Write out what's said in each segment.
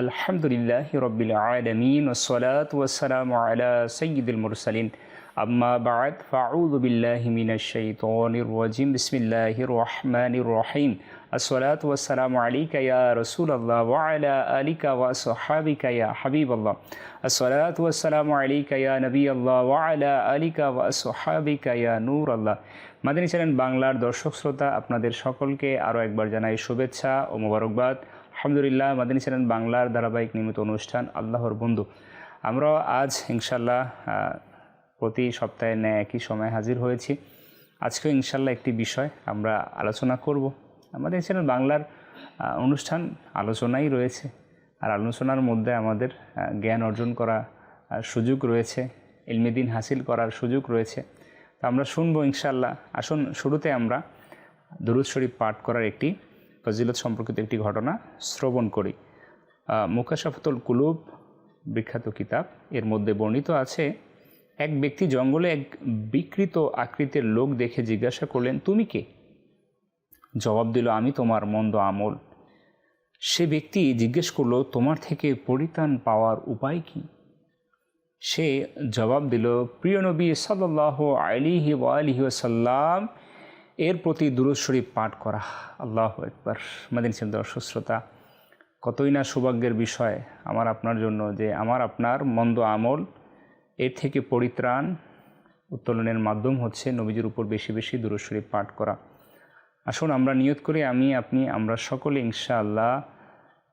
আলহামদুলিল্লাহ রবিল আলমিন ওসলাত ওসালাম আলা সঈদুল মুরসালিন। আম্মা বাদ ফাউদ বিল্লাহ মিনাশাইতনিরজিম বিসমিল্লাহ রহমান রহিম। আসসালাত ওয়াসালাম আলিকা ইয়া রসুল আল্লাহ ওয়ালা আলিকা ওয়া সাহাবিকা ইয়া হাবিব আল্লাহ আসসালাত ওয়াসালাম ইয়া নবী আল্লাহ ওয়ালা আলিকা ওয়া সাহাবিকা ইয়া নূর আল্লাহ মাদানী চ্যানেল বাংলার দর্শক শ্রোতা, আপনাদের সকলকে আরও একবার জানাই শুভেচ্ছা ও মোবারকবাদ। আলহামদুলিল্লাহ, মাদিনী চ্যানেল বাংলার ধারাবাহিক নিয়মিত অনুষ্ঠান আল্লাহর বন্ধু। আমরা আজ ইনশাল্লাহ প্রতি সপ্তাহে ন্যায় একই সময় হাজির হয়েছি। আজকেও ইনশাল্লাহ একটি বিষয় আমরা আলোচনা করব। আমাদের চ্যানেল বাংলার অনুষ্ঠান আলোচনাই রয়েছে। আর আলোচনার মধ্যে আমাদের জ্ঞান অর্জন করা সুযোগ রয়েছে। ইলমেদিন হাসিল করার সুযোগ রয়েছে। তো আমরা শুনব ইনশাল্লাহ আসুন, শুরুতে আমরা দুরুদ শরীফ পাঠ করার একটি ফজিলত সম্পর্কিত একটি ঘটনা শ্রবণ করি। মুকাশাফতুল কুলুব বিখ্যাত কিতাব। এর মধ্যে বর্ণিত আছে, এক ব্যক্তি জঙ্গলে এক বিকৃত আকৃতির লোক দেখে জিজ্ঞাসা করলেন, তুমি কে? জবাব দিল, আমি তোমার মন্দ আমল। সে ব্যক্তি জিজ্ঞেস করল, তোমার থেকে পরিত্রাণ পাওয়ার উপায় কি? সে জবাব দিল, প্রিয় নবী সাল্লাহ আলিহি আলিহি সাল্লাম এর প্রতি দুরুদ শরীফ পাঠ করা। আল্লাহ একবার মাদিন সিং দর্শক কতই না সৌভাগ্যের বিষয় আমার আপনার জন্য যে আমার আপনার মন্দ আমল এর থেকে পরিত্রাণ উত্তোলনের মাধ্যম হচ্ছে নবীজির উপর বেশি বেশি দুরুদ শরীফ পাঠ করা। আসুন আমরা নিয়ত করি, আমি, আপনি, আমরা সকলে ইনশাআল্লাহ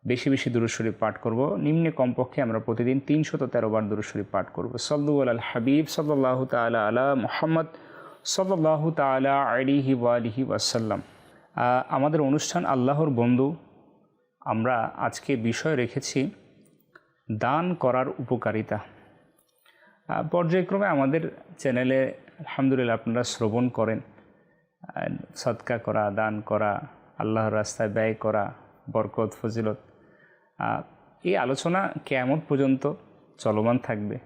বেশি বেশি দুরুদ পাঠ করব। নিম্নে কমপক্ষে আমরা প্রতিদিন তিনশত তেরো বার দুরুদ শরীফ পাঠ করব। সল্লু আল হাবিব সাল্লাহ তালা আলা মোহাম্মদ সাল্লাহ তালা আলিহি ওয়ালিহি ওয়াসাল্লাম আমাদের অনুষ্ঠান আল্লাহর বন্ধু। আমরা আজকে বিষয় রেখেছি দান করার উপকারিতা। পর্যায়ক্রমে আমাদের চ্যানেলে আলহামদুলিল্লাহ আপনারা শ্রবণ করেন। সৎকা করা, দান করা, আল্লাহর রাস্তায় ব্যয় করা, বরকত, ফজিলত। এই আলোচনা কেমন পর্যন্ত চলমান থাকবে।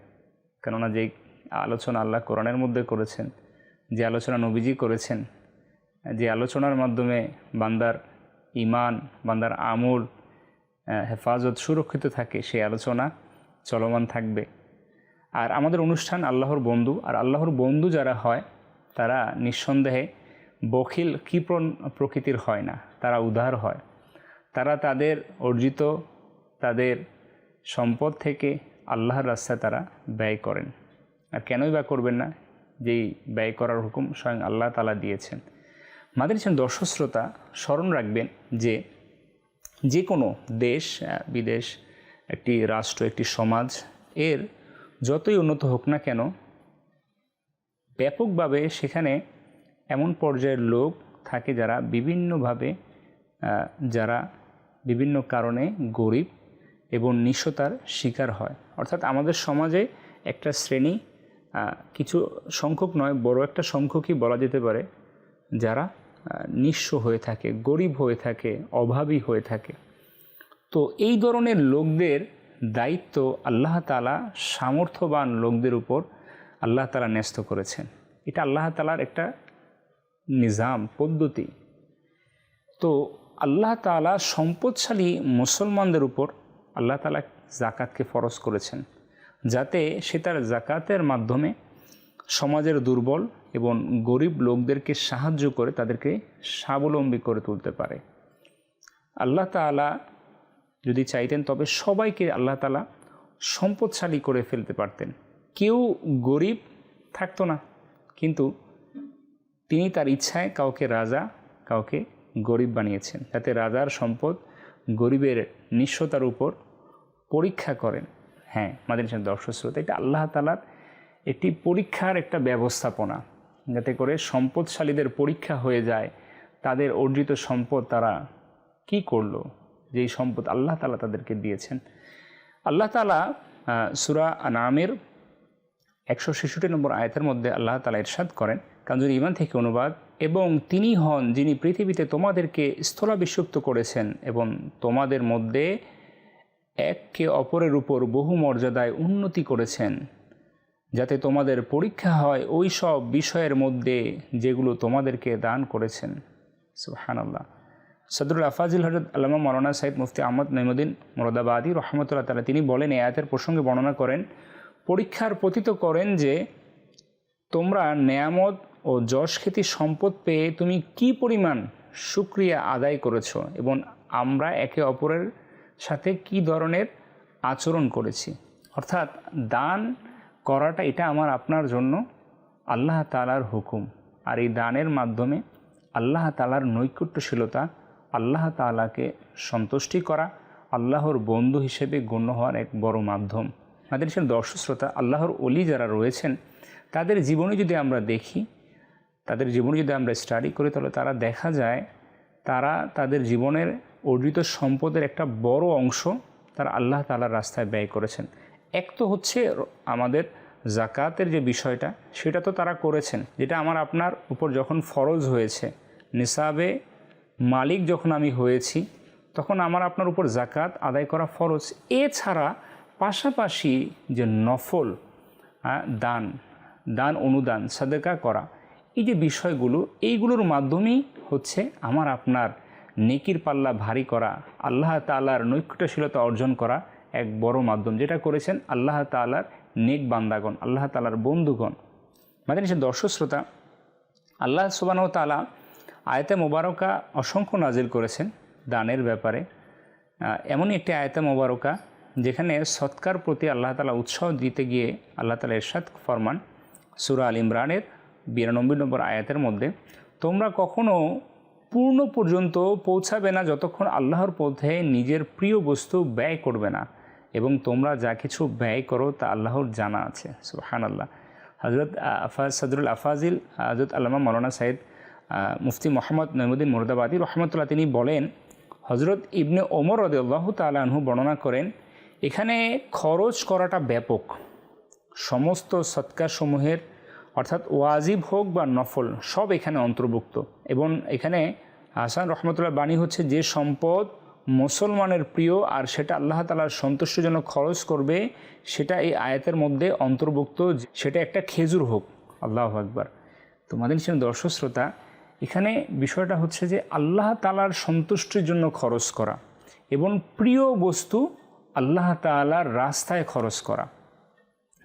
কেননা যে আলোচনা আল্লাহ কোরআনের মধ্যে করেছেন যে আলোচনা নবীজি করেছেন, যে আলোচনার মাধ্যমে বান্দার ইমান বান্দার আমল হেফাজত সুরক্ষিত থাকে, সেই আলোচনা চলমান থাকবে। আর আমাদের অনুষ্ঠান আল্লাহর বন্ধু, আর আল্লাহর বন্ধু যারা হয়, তারা নিঃসন্দেহে বখিল কী প্র- প্রকৃতির হয় না, তারা উদার হয়। তারা তাদের অর্জিত, তাদের সম্পদ থেকে আল্লাহর রাস্তায় তারা ব্যয় করেন। আর কেনই বা করবেন না? যেই ব্যয় করার হুকুম স্বয়ং আল্লাহ তালা দিয়েছেন। মাদের ছেন দর্শক শ্রোতা স্মরণ রাখবেন যে যে কোনো দেশ বিদেশ, একটি রাষ্ট্র, একটি সমাজ, এর যতই উন্নত হোক না কেন, ব্যাপকভাবে সেখানে এমন পর্যায়ের লোক থাকে যারা বিভিন্নভাবে যারা বিভিন্ন কারণে গরিব এবং নিঃস্বতার শিকার হয়। অর্থাৎ আমাদের সমাজে একটা শ্রেণি কিছু সংখ্যক নয়, বড় একটা সংখ্যকই বলা যেতে পারে, যারা নিঃস্ব হয়ে থাকে, গরিব হয়ে থাকে, অভাবী হয়ে থাকে। তো এই ধরনের লোকদের দায়িত্ব আল্লাহ তালা সামর্থ্যবান লোকদের উপর আল্লাহ তালা ন্যস্ত করেছেন। এটা আল্লাহ তালার একটা নিজাম, পদ্ধতি। তো আল্লাহ তালা সম্পদশালী মুসলমানদের উপর আল্লাহ তালা জাকাতকে ফরজ করেছেন। যাতে সে তার জাকাতের মাধ্যমে সমাজের দুর্বল এবং গরিব লোকদেরকে সাহায্য করে তাদেরকে স্বাবলম্বী করে তুলতে পারে। আল্লাহ তালা যদি চাইতেন, তবে সবাইকে আল্লাহ তালা সম্পদশালী করে ফেলতে পারতেন। কেউ গরিব থাকতো না, কিন্তু তিনি তার ইচ্ছায় কাউকে রাজা, কাউকে গরিব বানিয়েছেন, যাতে রাজার সম্পদ গরিবের নিঃস্বতার উপর পরীক্ষা করেন। হ্যাঁ মাদিন দর্শক শ্রোতা, এটা আল্লাহ তালার একটি পরীক্ষার একটা ব্যবস্থাপনা। যাতে করে সম্পদশালীদের পরীক্ষা হয়ে যায়, তাদের অর্জিত সম্পদ তারা কি করল, যেই সম্পদ আল্লাহ তালা তাদেরকে দিয়েছেন। আল্লাহ তালা সুরা নামের একশো ছেষট্টি নম্বর আয়তের মধ্যে আল্লাহ তালা ইরশাদ করেন কাঞ্জুর ইমান থেকে অনুবাদ এবং তিনি হন যিনি পৃথিবীতে তোমাদেরকে স্থলাভিষিক্ত করেছেন এবং তোমাদের মধ্যে একে অপরের উপর বহু মর্যাদায় উন্নতি করেছেন। যাতে তোমাদের পরীক্ষা হয় ওই সব বিষয়ের মধ্যে যেগুলো তোমাদেরকে দান করেছেন। সুহান আল্লাহ সদরুল আফাজিল হজরত আল্লামা মৌলানা সাইদ মুফতি আহমদ নঈমুদ্দিন মোরদাবাদী রহমতুল্লাহ তালা তিনি বলেন আয়াতের প্রসঙ্গে বর্ণনা করেন, পরীক্ষার পতিত করেন যে, তোমরা নেয়ামত ও যশ খ্যাতি সম্পদ পেয়ে তুমি কি পরিমাণ সুক্রিয়া আদায় করেছ এবং আমরা একে অপরের সাথে কি ধরনের আচরণ করেছি? অর্থাৎ দান করাটা এটা আমার আপনার জন্য আল্লাহ তালার হুকুম। আর এই দানের মাধ্যমে আল্লাহ তালার নৈকট্যশীলতা, আল্লাহ তালাকে সন্তুষ্টি করা আল্লাহর বন্ধু হিসেবে গণ্য হওয়ার এক বড় মাধ্যম। আমাদের সে দর্শক শ্রোতা আল্লাহর অলি যারা রয়েছেন, তাদের জীবনে যদি আমরা দেখি, তাদের জীবনে যদি আমরা স্টাডি করি, তাহলে তারা দেখা যায় তারা তাদের জীবনের অর্জিত সম্পদের একটা বড় অংশ তারা আল্লাহ তালার রাস্তায় ব্যয় করেছেন। এক তো হচ্ছে আমাদের জাকাতের যে বিষয়টা, সেটা তো তারা করেছেন। যেটা আমার আপনার উপর যখন ফরজ হয়েছে, নিসাবে মালিক যখন আমি হয়েছি, তখন আমার আপনার উপর জাকাত আদায় করা ফরজ। এছাড়া পাশাপাশি যে নফল দান দান অনুদান, সাদেকা করা, এই যে বিষয়গুলো, এইগুলোর মাধ্যমেই হচ্ছে আমার আপনার নেকির পাল্লা ভারী করা, আল্লাহ তালার নৈকট্যশীলতা অর্জন করা এক বড় মাধ্যম। যেটা করেছেন আল্লাহ তালার নেক বান্দাগণ, আল্লাহ তালার বন্ধুগণ। মাদের সে দর্শক শ্রোতা আল্লাহ সুবাহ তালা আয়তে মোবারকা অসংখ্য নাজিল করেছেন দানের ব্যাপারে। এমনই একটি আয়তে মোবারকা যেখানে সৎকার প্রতি আল্লাহ তালা উৎসাহ দিতে গিয়ে আল্লাহ তালা এরশাদ ফরমান সুরা আল ইমরানের বিরানব্বই নম্বর আয়াতের মধ্যে, তোমরা কখনো পূর্ণ পর্যন্ত পৌঁছাবে না যতক্ষণ আল্লাহর পথে নিজের প্রিয় বস্তু ব্যয় করবে না এবং তোমরা যা কিছু ব্যয় করো তা আল্লাহর জানা আছে। সুহান আল্লাহ হজরত আফাজ সদরুল আফাজিল হজরত আল্লামা মৌলানা সাইদ মুফতি মোহাম্মদ নঈমুদ্দিন মুরদাবাদী রহমতুল্লাহ তিনি বলেন হজরত ইবনে ওমর রদাল্লাহ তালাহু বর্ণনা করেন, এখানে খরচ করাটা ব্যাপক। সমস্ত সৎকারসমূহের অর্থাৎ ওয়াজিব হোক বা নফল, সব এখানে অন্তর্ভুক্ত। এবং এখানে হাসান রহমতুল্লাহ বাণী হচ্ছে যে সম্পদ মুসলমানের প্রিয় আর সেটা আল্লাহ তালার সন্তুষ্টির জন্য খরচ করবে, সেটা এই আয়াতের মধ্যে অন্তর্ভুক্ত সেটা একটা খেজুর হোক। আল্লাহ আকবার। তোমাদের ছিলেন দর্শক শ্রোতা, এখানে বিষয়টা হচ্ছে যে আল্লাহ তালার সন্তুষ্টির জন্য খরচ করা এবং প্রিয় বস্তু আল্লাহ তালার রাস্তায় খরচ করা।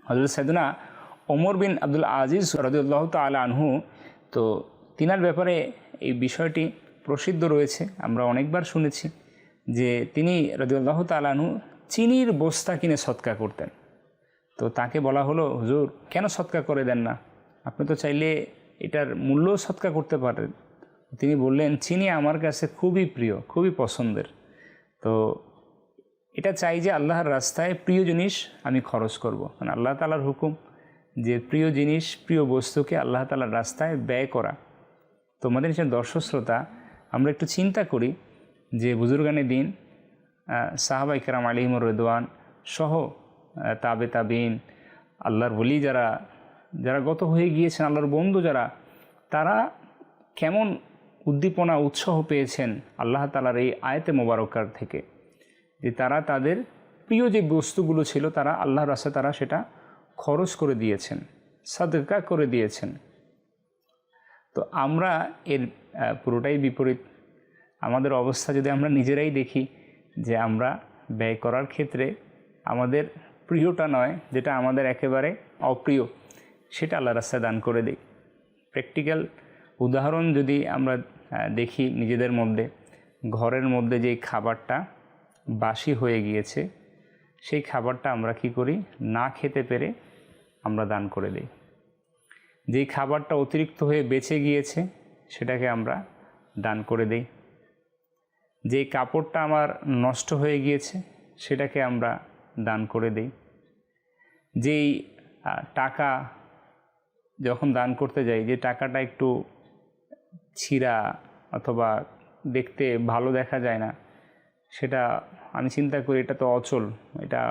হজরত সাইদুনা ওমর বিন আব্দুল আজিজ রদুল্লাহ তালা আনহু, তো তিনার ব্যাপারে এই বিষয়টি প্রসিদ্ধ রয়েছে, আমরা অনেকবার শুনেছি যে তিনি রদুল্লাহ তালানহু চিনির বস্তা কিনে সৎকা করতেন। তো তাকে বলা হলো, হুজুর, কেন সৎকা করে দেন না? আপনি তো চাইলে এটার মূল্য সৎকা করতে পারেন। তিনি বললেন, চিনি আমার কাছে খুবই প্রিয়, খুবই পছন্দের। তো এটা চাই যে আল্লাহর রাস্তায় প্রিয় জিনিস আমি খরচ করব। মানে আল্লাহ তালার হুকুম যে প্রিয় জিনিস, প্রিয় বস্তুকে আল্লাহ তালার রাস্তায় ব্যয় করা। তোমাদের সে দর্শক শ্রোতা আমরা একটু চিন্তা করি যে বুজুর্গানের দিন সাহাবাই কেরাম আলিমুর রেদওয়ান সহ তাবে তাবিন, আল্লাহর বলি যারা যারা গত হয়ে গিয়েছেন, আল্লাহর বন্ধু যারা, তারা কেমন উদ্দীপনা, উৎসাহ পেয়েছেন আল্লাহ তালার এই আয়তে মোবারকার থেকে? যে তারা তাদের প্রিয় যে বস্তুগুলো ছিল, তারা আল্লাহর রাস্তায় তারা সেটা খরচ করে দিয়েছেন, সাদকা করে দিয়েছেন। তো আমরা এর পুরোটাই বিপরীত। আমাদের অবস্থা যদি আমরা নিজেরাই দেখি যে আমরা ব্যয় করার ক্ষেত্রে আমাদের প্রিয়টা নয়, যেটা আমাদের একেবারে অপ্রিয়, সেটা আল্লাহ রাস্তায় দান করে দিই। প্র্যাকটিক্যাল উদাহরণ যদি আমরা দেখি নিজেদের মধ্যে, ঘরের মধ্যে যেই খাবারটা বাসি হয়ে গিয়েছে, সেই খাবারটা আমরা কি করি? না খেতে পেরে আমরা দান করে দিই। যেই খাবারটা অতিরিক্ত হয়ে বেঁচে গিয়েছে, সেটাকে আমরা দান করে দিই। যেই কাপড়টা আমার নষ্ট হয়ে গিয়েছে, সেটাকে আমরা দান করে দিই। যেই টাকা যখন দান করতে যাই, যে টাকাটা একটু ছিঁড়া অথবা দেখতে ভালো দেখা যায় না, সেটা আমি চিন্তা করি এটা তো অচল, এটা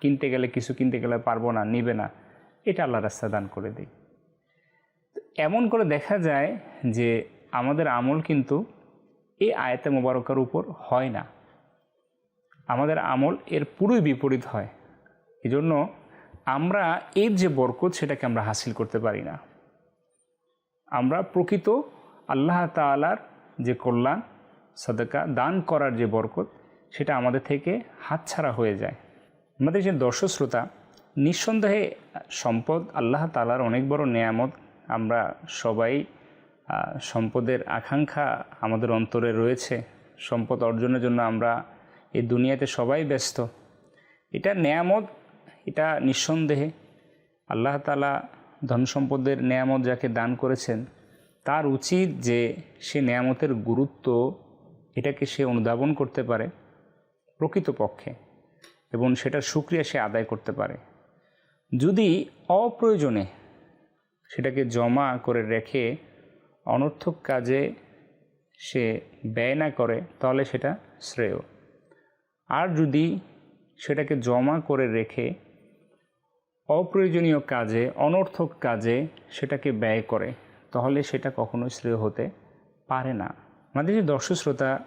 কিনতে গেলে, কিছু কিনতে গেলে পারব না, নিবে না। এটা আল্লাহ রাস্তা দান করে দিই এমন করে দেখা যায় যে আমাদের আমল কিন্তু এই আয়তে মোবারকার উপর হয় না। আমাদের আমল এর পুরোই বিপরীত হয়। এজন্য আমরা এর যে বরকত সেটাকে আমরা হাসিল করতে পারি না। আমরা প্রকৃত আল্লাহ তালার যে কল্যাণ, সাদাকা দান করার যে বরকত সেটা আমাদের থেকে হাতছাড়া হয়ে যায়। আমাদের যে দর্শক শ্রোতা নিঃসন্দেহে সম্পদ, আল্লাহ তালার অনেক বড় নেয়ামত। আমরা সবাই সম্পদের আকাঙ্ক্ষা আমাদের অন্তরে রয়েছে। সম্পদ অর্জনের জন্য আমরা এই দুনিয়াতে সবাই ব্যস্ত। এটা নেয়ামত, এটা নিঃসন্দেহে আল্লাহ তালা ধন সম্পদের নেয়ামত যাকে দান করেছেন, তার উচিত যে সে নেয়ামতের গুরুত্ব এটাকে সে অনুধাবন করতে পারে প্রকৃতপক্ষে এবং সেটার সুক্রিয়া সে আদায় করতে পারে। যদি অপ্রয়োজনে সেটাকে জমা করে রেখে অনর্থক কাজে সে ব্যয় না করে, তাহলে সেটা শ্রেয়। আর যদি সেটাকে জমা করে রেখে অপ্রয়োজনীয় কাজে, অনর্থক কাজে সেটাকে ব্যয় করে, তাহলে সেটা কখনো শ্রেয় হতে পারে না। আমাদের যে দর্শক শ্রোতা,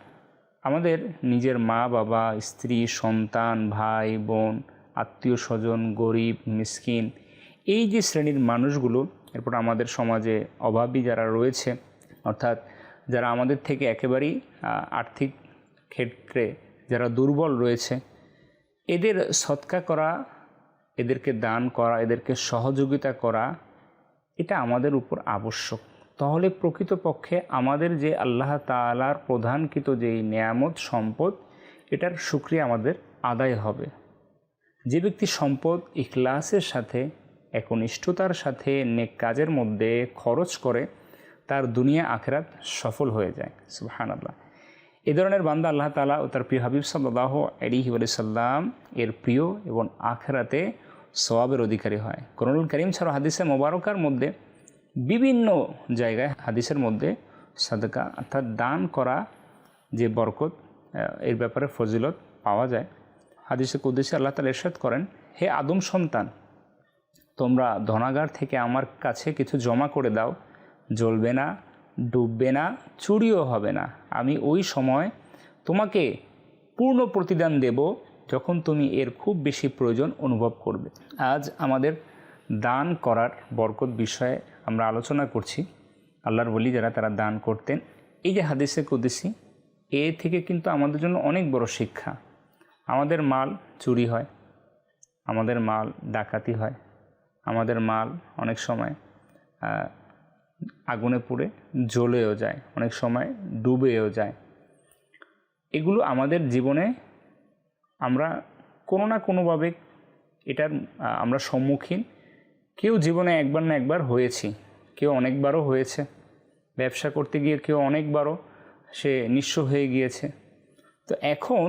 আমাদের নিজের মা বাবা স্ত্রী, সন্তান, ভাই, বোন আত্মীয় স্বজন, গরিব, মিসকিন, এই যে শ্রেণির মানুষগুলো, এরপর আমাদের সমাজে অভাবী যারা রয়েছে, অর্থাৎ যারা আমাদের থেকে একেবারেই আর্থিক ক্ষেত্রে যারা দুর্বল রয়েছে, এদের সৎকা করা, এদেরকে দান করা, এদেরকে সহযোগিতা করা, এটা আমাদের উপর আবশ্যক। তাহলে প্রকৃতপক্ষে আমাদের যে আল্লাহ তালার প্রধানকৃত যেই নেয়ামত, সম্পদ, এটার সুক্রিয়া আমাদের আদায় হবে। যে ব্যক্তি সম্পদ, ইখলাসের সাথে, একনিষ্ঠতার সাথে নেক কাজের মধ্যে খরচ করে, তার দুনিয়া আখেরাত সফল হয়ে যায়। সুবহান আল্লাহ এ ধরনের বান্দা আল্লাহ তালা ও তার প্রিয় হাবিব সাল্লাহ আলিহি সাল্লাম এর প্রিয় এবং আখেরাতে সওয়াবের অধিকারী হয়। করনুল করিম ছাড়া হাদিসে মোবারকার মধ্যে, বিভিন্ন জায়গায় হাদিসের মধ্যে সাদকা অর্থাৎ দান করা যে বরকত এর ব্যাপারে ফজিলত পাওয়া যায়। হাদিসে কুদ্দেশে আল্লাহ তালা এরশাদ করেন, হে আদম সন্তান, তোমরা ধনাগার থেকে আমার কাছে কিছু জমা করে দাও। জ্বলবে না, ডুববে না, চুরিও হবে না। আমি ওই সময় তোমাকে পূর্ণ প্রতিদান দেব যখন তুমি এর খুব বেশি প্রয়োজন অনুভব করবে। আজ আমাদের দান করার বরকত বিষয়ে আমরা আলোচনা করছি। আল্লাহর বলি যারা তারা দান করতেন। এই যে হাদিসে কুদিসি, এ থেকে কিন্তু আমাদের জন্য অনেক বড় শিক্ষা। আমাদের মাল চুরি হয়, আমাদের মাল ডাকাতি হয়, আমাদের মাল অনেক সময় আগুনে পুড়ে জ্বলেও যায়, অনেক সময় ডুবেও যায়। এগুলো আমাদের জীবনে আমরা কোনো না কোনোভাবে এটার আমরা সম্মুখীন। কেউ জীবনে একবার না একবার হয়েছি, কেউ অনেকবারও হয়েছে। ব্যবসা করতে গিয়ে কেউ অনেকবারও সে নিঃস্ব হয়ে গিয়েছে। তো এখন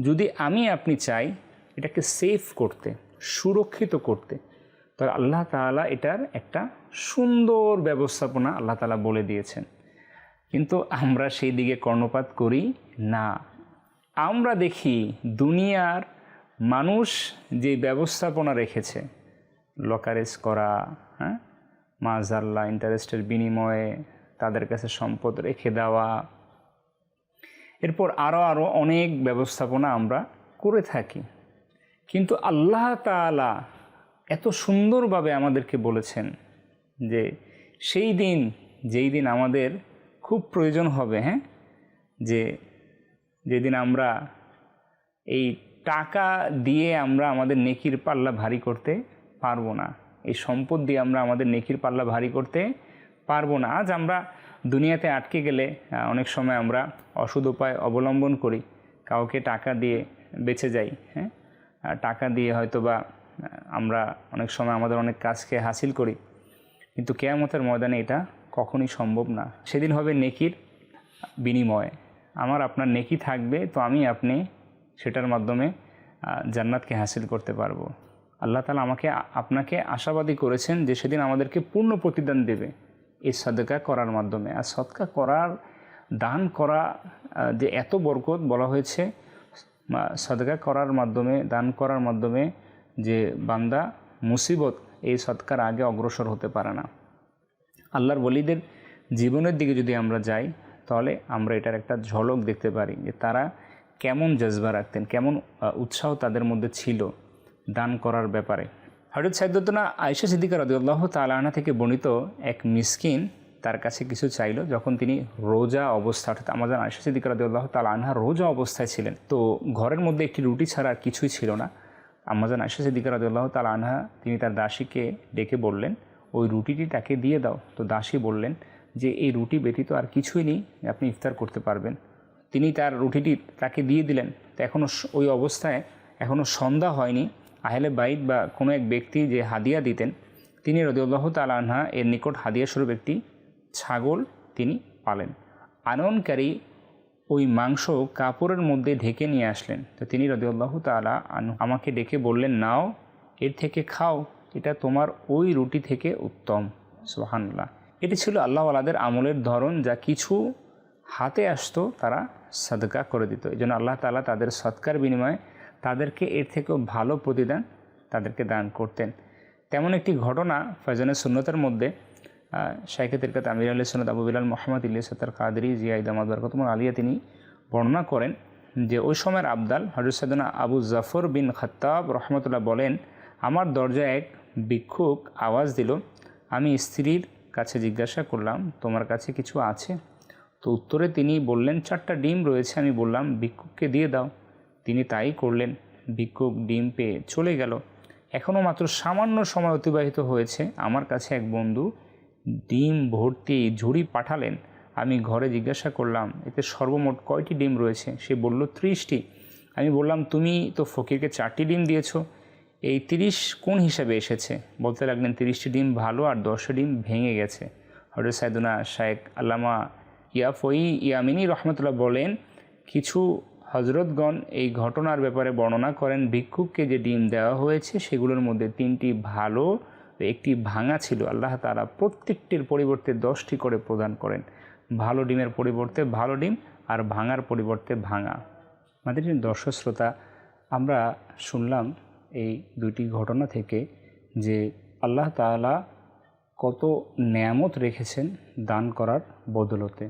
যদি আমি আপনি চাই এটাকে সেফ করতে, সুরক্ষিত করতে তাহলে আল্লাহ তাআলা এটার একটা সুন্দর ব্যবস্থাপনা আল্লাহ তাআলা বলে দিয়েছেন। কিন্তু আমরা সেই দিকে কর্ণপাত করি না। আমরা দেখি দুনিয়ার মানুষ যে ব্যবস্থাপনা রেখেছে, লকারেজ করা হ্যাঁ? মাজাল্লা ইন্টারেস্টের বিনিময়ে তাদের কাছে সম্পদ রেখে দেওয়া এরপর আরও আরও অনেক ব্যবস্থাপনা আমরা করে থাকি। কিন্তু আল্লাহ তাআলা এত সুন্দরভাবে আমাদেরকে বলেছেন যে সেই দিন, যেই দিন আমাদের খুব প্রয়োজন হবে হ্যাঁ? যে যেদিন আমরা এই টাকা দিয়ে আমরা আমাদের নেকির পাল্লা ভারী করতে পারব না, এই সম্পদ দিয়ে আমরা আমাদের নেকির পাল্লা ভারী করতে পারব না। আজ আমরা দুনিয়াতে আটকে গেলে অনেক সময় আমরা অসুদ উপায় অবলম্বন করি, কাউকে টাকা দিয়ে বেঁচে যাই হ্যাঁ? টাকা দিয়ে হয়তো বা আমরা অনেক সময় আমাদের অনেক কাজকে হাসিল করি, কিন্তু কেয়ামতের ময়দানে এটা কখনই সম্ভব না। সেদিন হবে নেকির বিনিময়। আমার আপনার নেকি থাকবে, তো আমি আপনি সেটার মাধ্যমে জান্নাতকে হাসিল করতে পারব। আল্লাহ তালা আমাকে আপনাকে আশাবাদী করেছেন যে সেদিন আমাদেরকে পূর্ণ প্রতিদান দেবে। এই সদকা করার মাধ্যমে। আর সদকা করার, দান করা যে এত বরকত বলা হয়েছে সদকা করার মাধ্যমে, দান করার মাধ্যমে যে বান্দা মুসিবত এই সৎকার আগে অগ্রসর হতে পারে না। আল্লাহর বলিদের জীবনের দিকে যদি আমরা যাই, তাহলে আমরা এটার একটা ঝলক দেখতে পারি যে তারা কেমন জজবা রাখতেন, কেমন উৎসাহ তাদের মধ্যে ছিল দান করার ব্যাপারে। হজরত সাইদুদ্দনা আয়সা সিদ্দিকা রদিউল্লাহ তালানা থেকে বর্ণিত এক মিসকিন তার কাছে কিছু চাইলো যখন তিনি রোজা অবস্থা, অর্থাৎ আমাদের আয়সা সিদ্দিক রাদিউল্লাহ তালা আনহা রোজা অবস্থায় ছিলেন। তো ঘরের মধ্যে একটি রুটি ছাড়া আর কিছুই ছিল না। আমাজান আয়সা সিদ্দিক রাদিউল্লাহ তালানহা তিনি তার দাসীকে ডেকে বললেন, ওই রুটিটি তাকে দিয়ে দাও। তো দাসী বললেন যে, এই রুটি ব্যতীত আর কিছুই নেই, আপনি ইফতার করতে পারবেন। তিনি তার রুটিটি তাকে দিয়ে দিলেন। তো এখনও ওই অবস্থায় এখনও সন্ধ্যা হয়নি। আহলে বাইত বা কোনো এক ব্যক্তি যে হাদিয়া দিতেন, তিনি রদিউল্লাহ তাল আনহা এর নিকট হাদিয়া স্বরূপ একটি ছাগল তিনি পালেন। আনয়নকারী ওই মাংস কাপড়ের মধ্যে ঢেকে নিয়ে আসলেন। তো তিনি রদিউল্লাহ তালা আমাকে ডেকে বললেন, নাও, এর থেকে খাও, এটা তোমার ওই রুটি থেকে উত্তম। সোহানুল্লাহ এটি ছিল আল্লাহ আলাদের আমলের ধরন, যা কিছু হাতে আসতো তারা সদকা করে দিত। এই জন্য আল্লাহ তালা তাদের সৎকার বিনিময়ে তাদেরকে এর থেকেও ভালো প্রতিদান তাদেরকে দান করতেন। তেমন একটি ঘটনা ফয়জানের সুন্নতের মধ্যে শাইখে তিরকাত আমির আলী সন্নত আবু বিলাল মোহাম্মদ ইল্লি সত্তার কাদরি জিয়াইদ আহমদ বরকতমুল আলিয়া তিনি বর্ণনা করেন যে ওই সময়ের আবদাল হজরত সৈদনা আবু জাফর বিন খত্তাব রহমতুল্লাহ বলেন, আমার দরজায় এক ভিক্ষুক আওয়াজ দিল, আমি স্ত্রীর কাছে জিজ্ঞাসা করলাম, তোমার কাছে কিছু আছে? তো উত্তরে তিনি বললেন, চারটা ডিম রয়েছে। আমি বললাম, ভিক্ষুককে দিয়ে দাও। তিনি তাই করলেন। ভিক্ষুক ডিম পেয়ে চলে গেল। এখনও মাত্র সামান্য সময় অতিবাহিত হয়েছে। আমার কাছে এক বন্ধু ডিম ভর্তি ঝুড়ি পাঠালেন। আমি ঘরে জিজ্ঞাসা করলাম, এতে সর্বমোট কয়টি ডিম রয়েছে? সে বলল, ত্রিশটি। আমি বললাম, তুমি তো ফকিরকে চারটি ডিম দিয়েছ। এই তিরিশ কোন হিসাবে এসেছে? বলতে লাগলেন, তিরিশটি ডিম ভালো আর দশটি ডিম ভেঙে গেছে। হরে সাইদুনা শায়েক আল্লামা ইয়াফই ইয়ামিনী রহমতুল্লাহ বলেন, কিছু হজরতগণ এই ঘটনার ব্যাপারে বর্ণনা করেন, ভিক্ষুককে যে ডিম দেওয়া হয়েছে সেগুলোর মধ্যে তিনটি ভালো একটি ভাঙা ছিল। আল্লাহ তালা প্রত্যেকটির পরিবর্তে দশটি করে প্রদান করেন। ভালো ডিমের পরিবর্তে ভালো ডিম আর ভাঙার পরিবর্তে ভাঙা। আমাদের দর্শক শ্রোতা আমরা শুনলাম এই দুইটি ঘটনা থেকে যে আল্লাহ তালা কত নেয়ামত রেখেছেন দান করার বদলতে।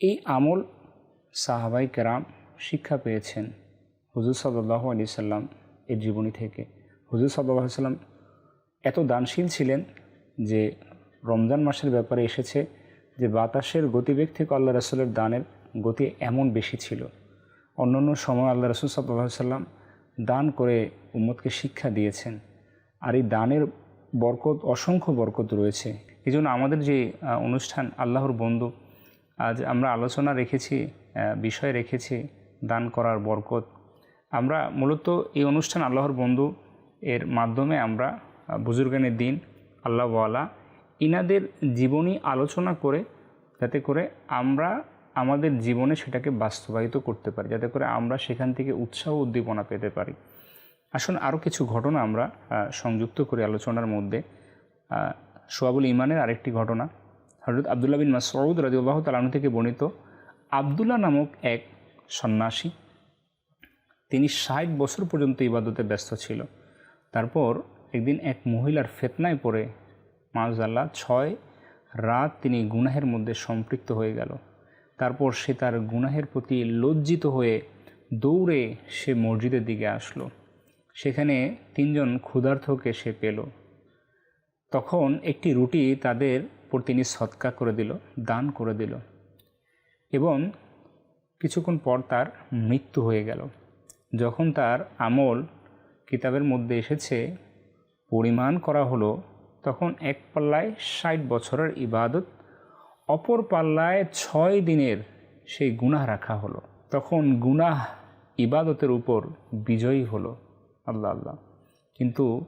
এই আমল সাহাবাই কেরাম শিক্ষা পেয়েছেন হুজুর সাল্লাহ আলি সাল্লাম এর জীবনী থেকে। হুজুর সাল্লাহ সাল্লাম এত দানশীল ছিলেন যে রমজান মাসের ব্যাপারে এসেছে যে বাতাসের গতিবেগ থেকে আল্লাহ রসুলের দানের গতি এমন বেশি ছিল। অন্যান্য সময় আল্লাহ রসুল সাল্লাহ সাল্লাম দান করে উম্মতকে শিক্ষা দিয়েছেন। আর এই দানের বরকত, অসংখ্য বরকত রয়েছে। এই আমাদের যে অনুষ্ঠান আল্লাহর বন্ধু, আজ আমরা আলোচনা রেখেছি বিষয় রেখেছি দান করার বরকত। আমরা মূলত এই অনুষ্ঠান আল্লাহর বন্ধু এর মাধ্যমে আমরা বুজুর্গানের দিন আল্লাহওয়ালা ইনাদের জীবনী আলোচনা করে, যাতে করে আমরা আমাদের জীবনে সেটাকে বাস্তবায়িত করতে পারি, যাতে করে আমরা সেখান থেকে উৎসাহ উদ্দীপনা পেতে পারি। আসুন আরও কিছু ঘটনা আমরা সংযুক্ত করি আলোচনার মধ্যে। সোয়াবুল ইমানের আরেকটি ঘটনা। হজরত আবদুল্লাহ বিন মাসউদ রাজিউল্লাহ তালানু থেকে বর্ণিত, আবদুল্লাহ নামক এক সন্ন্যাসী। তিনি ষাট বছর পর্যন্ত ইবাদতে ব্যস্ত ছিল। তারপর একদিন এক মহিলার ফেতনায় পড়ে মাজাল্লাহ ছয় রাত তিনি গুনাহের মধ্যে সম্পৃক্ত হয়ে গেল। তারপর সে তার গুনাহের প্রতি লজ্জিত হয়ে দৌড়ে সে মসজিদের দিকে আসলো। সেখানে তিনজন ক্ষুধার্থকে সে পেল। তখন একটি রুটি তাদের তিনি সৎকা করে দিল, দান করে দিল। এবং কিছুক্ষণ পর তার মৃত্যু হয়ে গেল। যখন তার আমল কিতাবের মধ্যে এসেছে, পরিমাণ করা হলো, তখন এক পাল্লায় ষাট বছরের ইবাদত, অপর পাল্লায় ছয় দিনের সেই গুনাহ রাখা হলো। তখন গুনাহ ইবাদতের উপর বিজয়ী হলো আল্লাহ আল্লাহ। কিন্তু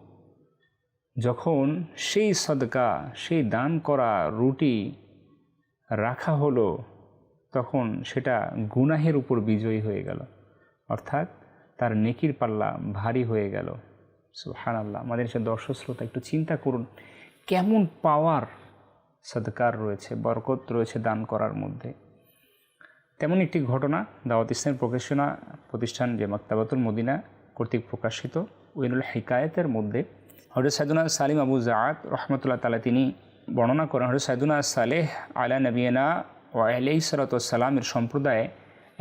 যখন সেই সদকা, সেই দান করা রুটি রাখা হলো তখন সেটা গুনাহের উপর বিজয়ী হয়ে গেল। অর্থাৎ তার নেকির পাল্লা ভারী হয়ে গেল। সুহান আল্লাহ আমাদের সে দর্শক শ্রোতা একটু চিন্তা করুন, কেমন পাওয়ার সদকার রয়েছে, বরকত রয়েছে দান করার মধ্যে? তেমন একটি ঘটনা দাওয়াত ইসলাম প্রকাশনা প্রতিষ্ঠান যে মাক্তাবাতুল মদিনা কর্তৃক প্রকাশিত, উইনুল হিকায়তের মধ্যে হজরত সাইদুনা সালিম আবু জাত রহমতুল্লাহ তালা তিনি বর্ণনা করেন হজরত সাইদুনা সালেহ আলা নবীনা ও আলাই সালাতামের সম্প্রদায়ে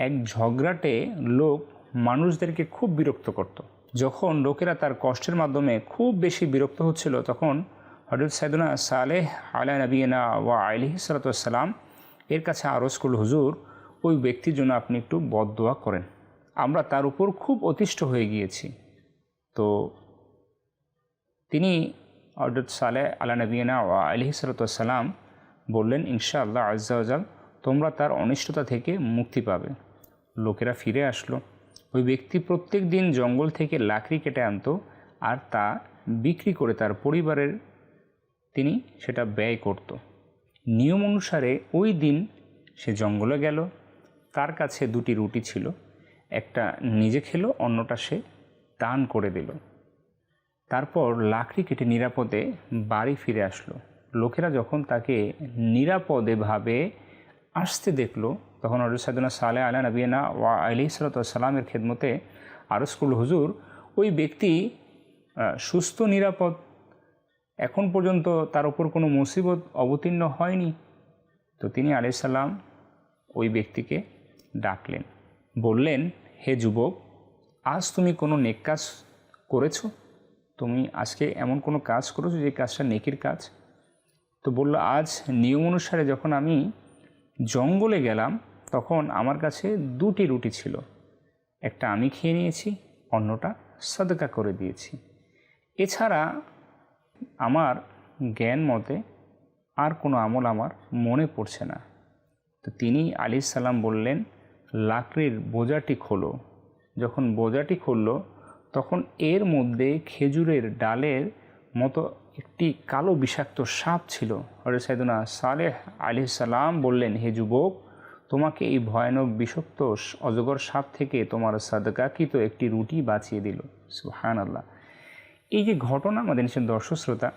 এক ঝগড়াটে লোক মানুষদেরকে খুব বিরক্ত করত। যখন লোকেরা তার কষ্টের মাধ্যমে খুব বেশি বিরক্ত হচ্ছিল, তখন হজরত সাইদুনা সালেহ আলা নবীনা ওয়া আলহি সালাতাম এর কাছে আরজ করল, হুজুর, ওই ব্যক্তির জন্য আপনি একটু বদদোয়া করেন আমরা তার উপর খুব অতিষ্ঠ হয়ে গিয়েছি তো তিনি হজরত সালেহ আলা নবীনা ওয়া আলহি সালাতাম বললেন, ইনশাআল্লাহ আজ্জাল তোমরা তার অনিষ্টতা থেকে মুক্তি পাবে। লোকেরা ফিরে আসলো। ওই ব্যক্তি প্রত্যেক দিন জঙ্গল থেকে লাকড়ি কেটে আনতো আর তা বিক্রি করে তার পরিবারের তিনি সেটা ব্যয় করত। নিয়ম অনুসারে ওই দিন সে জঙ্গলে গেল। তার কাছে দুটি রুটি ছিল। একটা নিজে খেলো, অন্যটা সে দান করে দিল। তারপর লাকড়ি কেটে নিরাপদে বাড়ি ফিরে আসলো। লোকেরা যখন তাকে নিরাপদেভাবে আসতে দেখল, তখন হজরত সাইদুনা সালে আলা নবীনা ওয়া আলি সালাতামের খেদমতে আরজ করল হুজুর, ওই ব্যক্তি সুস্থ, নিরাপদ, এখন পর্যন্ত তার উপর কোনো মুসিবত অবতীর্ণ হয়নি। তো তিনি আলি সাল্লাম ওই ব্যক্তিকে ডাকলেন, বললেন, হে যুবক, আজ তুমি কোনো নেক কাজ করেছ? তুমি আজকে এমন কোনো কাজ করেছ যে কাজটা নেকির কাজ? তো বলল, আজ নিয়ম অনুসারে যখন আমি জঙ্গলে গেলাম, তখন আমার কাছে দুটি রুটি ছিল। একটা আমি খেয়ে নিয়েছি, অন্যটা সদকা করে দিয়েছি। এছাড়া আমার জ্ঞান মতে আর কোনো আমল আমার মনে পড়ছে না। তো তিনি আলি সাল্লাম বললেন, লাকড়ির বোজাটি খোলো। যখন বোজাটি খুলল, তখন এর মধ্যে খেজুরের ডালের মতো একটি কালো বিষাক্ত সাপ ছিল। হরে সাইদুনা সালেহ আলি সালাম বললেন, হে যুবক, তোমাকে এই ভয়ানক বিষাক্ত অজগর সাপ থেকে তোমার সাদকাকিত একটি রুটি বাঁচিয়ে দিল। সুহান আল্লাহ এই যে ঘটনা আমাদের নিশ্চয় দর্শক শ্রোতা,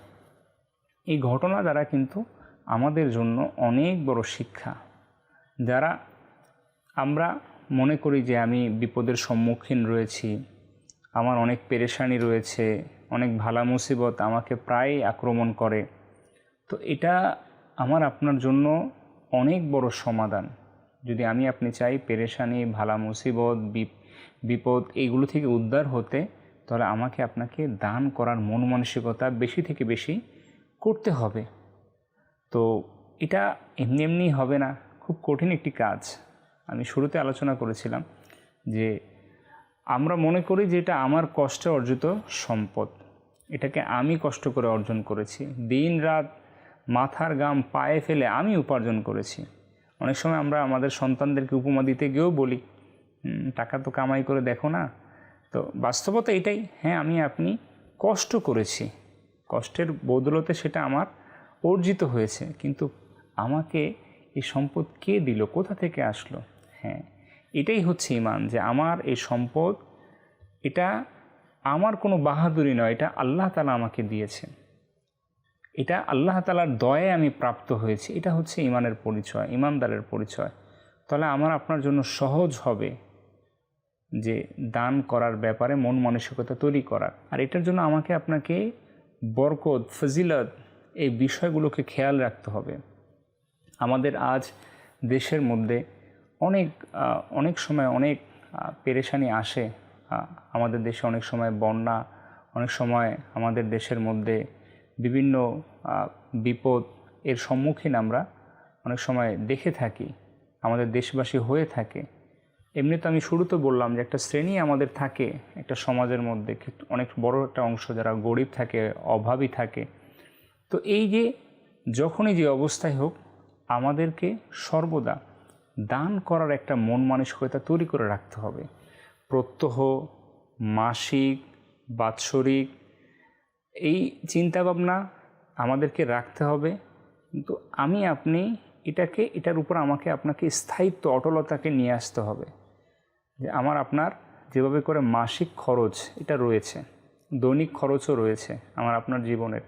এই ঘটনা দ্বারা কিন্তু আমাদের জন্য অনেক বড় শিক্ষা। যারা আমরা মনে করি যে আমি বিপদের সম্মুখীন রয়েছি, আমার অনেক পেরেশানি রয়েছে অনেক ভালা মুসিবত আমাকে প্রায় আক্রমণ করে। তো এটা আমার আপনার জন্য অনেক বড় সমাধান। যদি আমি আপনি চাই পেরেশানি, ভালা মুসিবত বিপদ এইগুলো থেকে উদ্ধার হতে, তাহলে আমাকে আপনাকে দান করার মন মানসিকতা বেশি থেকে বেশি করতে হবে। তো এটা এমনি এমনি হবে না, খুব কঠিন একটি কাজ। আমি শুরুতে আলোচনা করেছিলাম যে আমরা মনে করি যে এটা আমার কষ্টে অর্জিত সম্পদ। এটাকে আমি কষ্ট করে অর্জন করেছি। দিন রাত মাথার গাম পায়ে ফেলে আমি উপার্জন করেছি। অনেক সময় আমরা আমাদের সন্তানদেরকে উপমা দিতে গিয়েও বলি টাকা তো কামাই করে দেখো না। তো বাস্তবতা এটাই হ্যাঁ আমি আপনি কষ্ট করেছি। কষ্টের বদলতে সেটা আমার অর্জিত হয়েছে। কিন্তু আমাকে এই সম্পদ কে দিল? কোথা থেকে আসলো? হ্যাঁ এটাই হচ্ছে ইমান যে আমার এই সম্পদ, এটা আমার কোনো বাহাদুরি নয়, এটা আল্লাহ তালা আমাকে দিয়েছেন। এটা আল্লাহ তালার দয়ে আমি প্রাপ্ত হয়েছি, এটা হচ্ছে ইমানের পরিচয় ইমানদারের পরিচয়। তাহলে আমার আপনার জন্য সহজ হবে যে দান করার ব্যাপারে মন মানসিকতা তৈরি করার। আর এটার জন্য আমাকে আপনাকে বরকত, ফজিলত এই বিষয়গুলোকে খেয়াল রাখতে হবে। আমাদের আজ দেশের মধ্যে অনেক অনেক সময় অনেক পেরেশানি আসে আমাদের দেশে অনেক সময় বন্যা, অনেক সময় আমাদের দেশের মধ্যে বিভিন্ন বিপদ এর সম্মুখীন আমরা অনেক সময় দেখে থাকি, আমাদের দেশবাসী হয়ে থাকে। এমনি তো আমি শুরুতে বললাম যে একটা শ্রেণি আমাদের থাকে, একটা সমাজের মধ্যে অনেক বড় একটা অংশ যারা গরিব থাকে, অভাবী থাকে। তো এই যে যখনই যে অবস্থায় হোক, আমাদেরকে সর্বদা দান করার একটা মন মানসিকতা তৈরি করে রাখতে হবে। প্রত্যহ, মাসিক, বাৎসরিক, এই চিন্তাভাবনা আমাদেরকে রাখতে হবে। কিন্তু আমি, আপনি এটাকে, এটার উপর আমাকে, আপনাকে স্থায়িত্ব, অটলতাকে নিয়ে আসতে হবে। যে আমার, আপনার যেভাবে করে মাসিক খরচ এটা রয়েছে, দৈনিক খরচও রয়েছে আমার, আপনার জীবনের।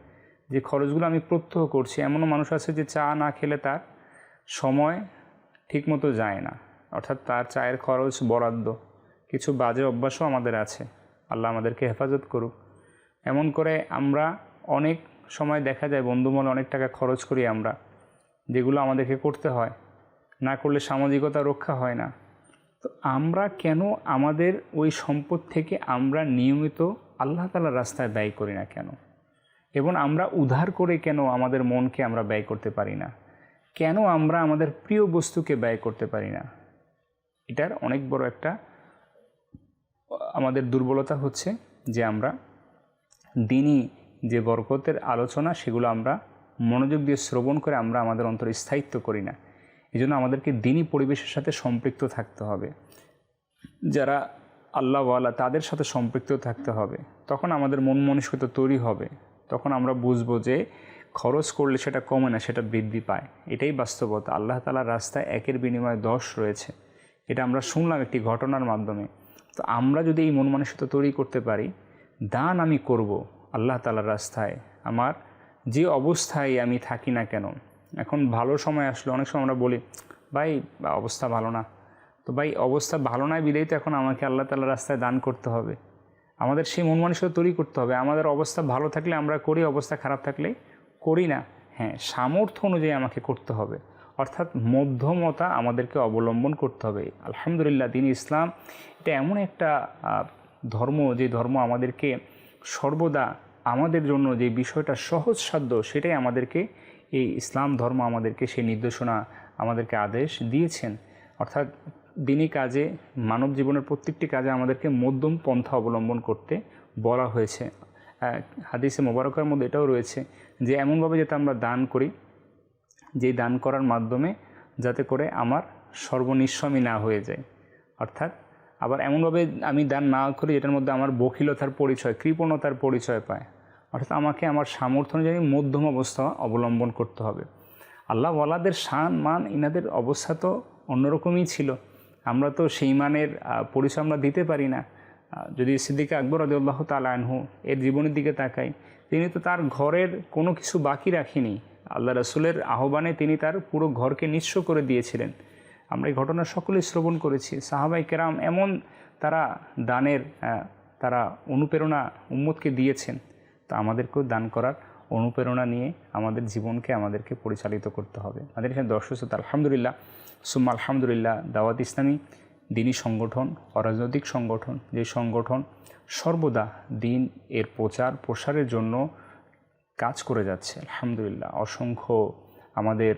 যে খরচগুলো আমি প্রত্যহ করছি, এমনও মানুষ আছে যে চা না খেলে তার সময় ঠিকমতো যায় না। অর্থাৎ তার চায়ের খরচ বরাদ্দ। কিছু বাজে অভ্যাসও আমাদের আছে। আল্লাহ আমাদেরকে হেফাজত করুক। এমন করে আমরা অনেক সময় দেখা যায় বন্ধুমল অনেক টাকা খরচ করি আমরা, যেগুলো আমাদেরকে করতে হয়। না করলে সামাজিকতা রক্ষা হয় না। তো আমরা কেন আমাদের ওই সম্পদ থেকে আমরা নিয়মিত আল্লাহ তালার রাস্তায় ব্যয় করি না কেন? এবং আমরা উধার করে কেন আমাদের মনকে আমরা ব্যয় করতে পারি না? কেন আমরা আমাদের প্রিয় বস্তুকে ব্যয় করতে পারি না? এটার অনেক বড় একটা, আমাদের দুর্বলতা হচ্ছে যে আমরা দিনই যে বরকতের আলোচনা, সেগুলো আমরা মনোযোগ দিয়ে শ্রবণ করে আমরা আমাদের অন্তরে স্থায়িত্ব করি না। এই জন্য আমাদেরকে দিনই পরিবেশের সাথে সম্পৃক্ত থাকতে হবে। যারা আল্লাহওয়ালা, তাদের সাথে সম্পৃক্ত থাকতে হবে। তখন আমাদের মন মনস্কতা তৈরি হবে। তখন আমরা বুঝব যে খরচ করলে সেটা কমে না, সেটা বৃদ্ধি পায়। এটাই বাস্তবতা। আল্লাহ তালার রাস্তায় একের বিনিময়ে দশ রয়েছে। এটা আমরা শুনলাম একটি ঘটনার মাধ্যমে। তো আমরা যদি এই মন মানসিকতা তৈরি করতে পারি, দান আমি করব আল্লাহ তালার রাস্তায়। আমার যে অবস্থায় আমি থাকি না কেন? এখন ভালো সময় আসলে অনেক সময় আমরা বলি, ভাই, অবস্থা ভালো না। তো ভাই, অবস্থা ভালো নয় বিলেই তো এখন আমাকে আল্লাহ তালার রাস্তায় দান করতে হবে। আমাদের সেই মন মানসিকতা তৈরি করতে হবে। আমাদের অবস্থা ভালো থাকলে আমরা করি, অবস্থা খারাপ থাকলে করি না। হ্যাঁ সামর্থ্য অনুযায়ী আমাকে করতে হবে। অর্থাৎ মধ্যমতা আমাদেরকে অবলম্বন করতে হবে। আলহামদুলিল্লাহ, দিন ইসলাম এটা এমন একটা ধর্ম, যে ধর্ম আমাদেরকে সর্বদা আমাদের জন্য যে বিষয়টা সহজসাধ্য সেটাই আমাদেরকে এই ইসলাম ধর্ম আমাদেরকে সেই নির্দেশনা, আমাদেরকে আদেশ দিয়েছেন। অর্থাৎ দিনই কাজে, মানব জীবনের প্রত্যেকটি কাজে আমাদেরকে মধ্যম পন্থা অবলম্বন করতে বলা হয়েছে। হাদিসে মোবারকের মধ্যে এটাও রয়েছে যে এমনভাবে যাতে আমরা দান করি, যেই দান করার মাধ্যমে যাতে করে আমার সর্বনিঃস্ব না হয়ে যায়। অর্থাৎ আবার এমনভাবে আমি দান না করি যেটার মধ্যে আমার বকিলতার পরিচয়, কৃপণতার পরিচয় পায়। অর্থাৎ আমাকে আমার সামর্থ্য অনুযায়ী মধ্যম অবস্থা অবলম্বন করতে হবে। আল্লাহ ওয়ালাদের শান, মান ইনাদের অবস্থা তো অন্যরকমই ছিল। আমরা তো সেই মানের পরিচয় আমরা দিতে পারি না। যদি সিদ্দিকে আকবর আদিউল্লাহ তালানহু এর জীবনের দিকে তাকাই তিনি তো তার ঘরের কোনো কিছু বাকি রাখেনি। আল্লাহ রসুলের আহ্বানে তিনি তার পুরো ঘরকে নিঃস্ব করে দিয়েছিলেন। আমরা এই ঘটনা সকলেই শ্রবণ করেছি। সাহাবাই কেরাম এমন তারা দানের তারা অনুপ্রেরণা উম্মতকে দিয়েছেন। তা আমাদেরকেও দান করার অনুপ্রেরণা নিয়ে আমাদের জীবনকে আমাদেরকে পরিচালিত করতে হবে। আমাদের এখানে দর্শক আলহামদুলিল্লাহ, সুম্মা আলহামদুলিল্লাহ, দাওয়াত ইসলামী, দিনী সংগঠন, অরাজনৈতিক সংগঠন, যে সংগঠন সর্বদা দিন এর প্রচার প্রসারের জন্য কাজ করে যাচ্ছে। আলহামদুলিল্লাহ। অসংখ্য আমাদের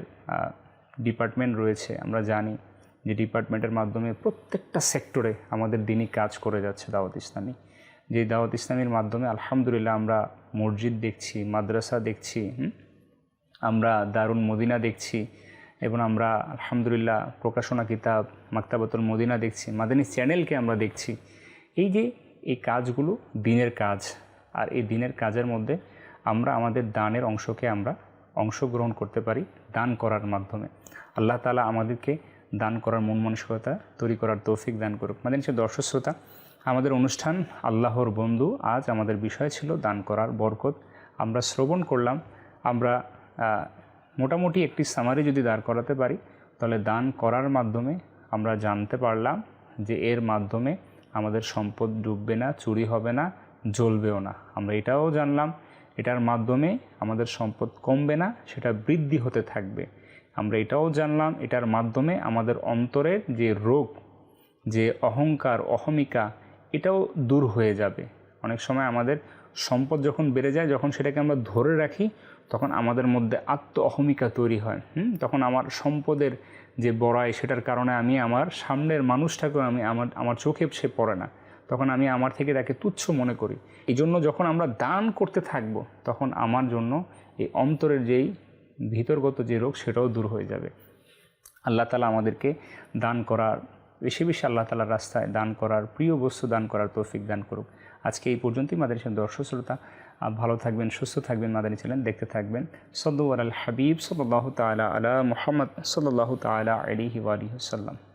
ডিপার্টমেন্ট রয়েছে। আমরা জানি যে ডিপার্টমেন্টের মাধ্যমে প্রত্যেকটা সেক্টরে আমাদের দিনই কাজ করে যাচ্ছে দাওয়াত ইসলামী। যে দাওয়াত ইসলামীর মাধ্যমে আলহামদুলিল্লাহ আমরা মসজিদ দেখছি, মাদ্রাসা দেখছি আমরা দারুণ মদিনা দেখছি এবং আমরা আলহামদুলিল্লাহ প্রকাশনা কিতাব, মাক্তাবাতুল মদিনা দেখছি, মাদানী চ্যানেলকে আমরা দেখছি। এই যে এই কাজগুলো দিনের কাজ। আর এই দিনের কাজের মধ্যে আমরা আমাদের দানের অংশকে আমরা অংশগ্রহণ করতে পারি দান করার মাধ্যমে। আল্লাহ তালা আমাদেরকে দান করার মন মানসিকতা তৈরি করার তৌফিক দান করুক। আমাদের সে দর্শক শ্রোতা, আমাদের অনুষ্ঠান আল্লাহর বন্ধু, আজ আমাদের বিষয় ছিল দান করার বরকত। আমরা শ্রবণ করলাম, আমরা মোটামুটি একটি সামারি যদি দাঁড় করাতে পারি, তাহলে দান করার মাধ্যমে আমরা জানতে পারলাম যে এর মাধ্যমে আমাদের সম্পদ ডুববে না, চুরি হবে না, জ্বলবেও না। আমরা এটাও জানলাম, এটার মাধ্যমে আমাদের সম্পদ কমবে না, সেটা বৃদ্ধি হতে থাকবে। আমরা এটাও জানলাম, এটার মাধ্যমে আমাদের অন্তরের যে রোগ, যে অহংকার, অহমিকা, এটাও দূর হয়ে যাবে। অনেক সময় আমাদের সম্পদ যখন বেড়ে যায়, যখন সেটাকে আমরা ধরে রাখি, তখন আমাদের মধ্যে আত্ম অহমিকা তৈরি হয়। হুম? তখন আমার সম্পদের যে বড়াই সেটার কারণে আমি আমার সামনের মানুষটাকেও আমি আমার আমার চোখে সে পড়ে না। তখন আমি আমার থেকে তাকে তুচ্ছ মনে করি। এই জন্য যখন আমরা দান করতে থাকব, তখন আমার জন্য এই অন্তরের যেই ভিতরগত যে রোগ, সেটাও দূর হয়ে যাবে। আল্লাহ তালা আমাদেরকে দান করার, বেশি বেশি আল্লাহ তালার রাস্তায় দান করার, প্রিয় বস্তু দান করার তৌফিক দান করুক। আজকে এই পর্যন্তই। মাদানী দর্শক শ্রোতা ভালো থাকবেন, সুস্থ থাকবেন, মাদানী ছিলেন, দেখতে থাকবেন। সদ্দু আল হাবিব সল্লাহ তালা আলা মোহাম্মদ সল্লাহ তালা আলিহি আলিহাসাল্লাম